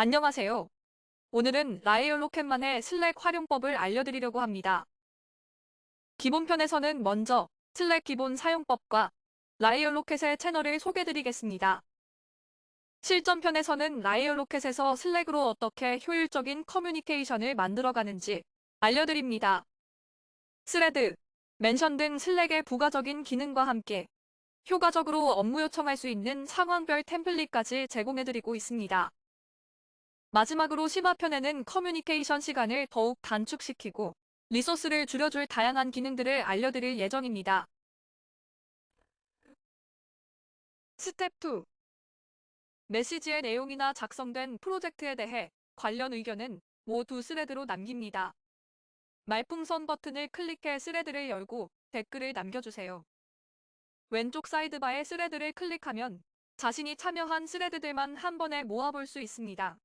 안녕하세요. 오늘은 라이얼 로켓만의 슬랙 활용법을 알려드리려고 합니다. 기본편에서는 먼저 슬랙 기본 사용법과 라이얼 로켓의 채널을 소개드리겠습니다. 실전편에서는 라이얼 로켓에서 슬랙으로 어떻게 효율적인 커뮤니케이션을 만들어가는지 알려드립니다. 스레드, 멘션 등 슬랙의 부가적인 기능과 함께 효과적으로 업무 요청할 수 있는 상황별 템플릿까지 제공해드리고 있습니다. 마지막으로 심화편에는 커뮤니케이션 시간을 더욱 단축시키고 리소스를 줄여줄 다양한 기능들을 알려드릴 예정입니다. 스텝 2. 메시지의 내용이나 작성된 프로젝트에 대해 관련 의견은 모두 스레드로 남깁니다. 말풍선 버튼을 클릭해 스레드를 열고 댓글을 남겨주세요. 왼쪽 사이드바에 스레드를 클릭하면 자신이 참여한 스레드들만 한 번에 모아볼 수 있습니다.